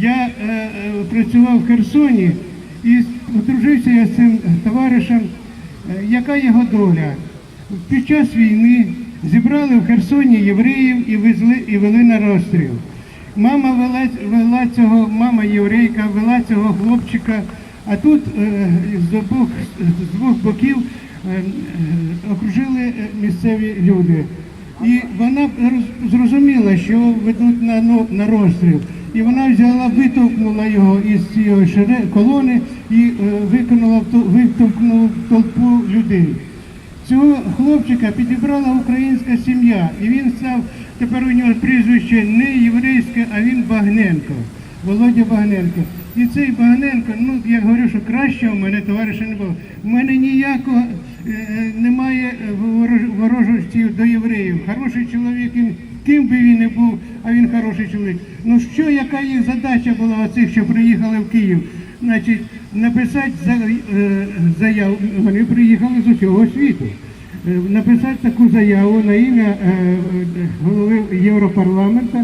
Я е, е, працював в Херсоні і одружився я з цим товаришем. Е, Яка його доля? Під час війни зібрали в Херсоні євреїв і везли і вели на розстріл. Мама вела, вела цього, мама єврейка вела цього хлопчика, а тут е, з, обох, з двох боків е, е, окружили місцеві люди. І вона зрозуміла, що ведуть на, ну, на розстріл. І вона взяла, витовкнула його із цієї колони і е, викинула в ту- витовкнула толпу людей. Цього хлопчика підібрала українська сім'я, і він став тепер у нього прізвище не єврейське, а він Багненко. Володя Багненко. І цей Багненко, ну я говорю, що кращого в мене товариша не було. У мене ніякого е, е, немає ворож- ворожості до євреїв. Хороший чоловік, він, ким би він не був, а він хороший чоловік. Ну що, яка їх задача була оцих, що приїхали в Київ? Значить, написати е, заяву, вони приїхали з усього світу. Е, Написати таку заяву на ім'я е, голови Європарламенту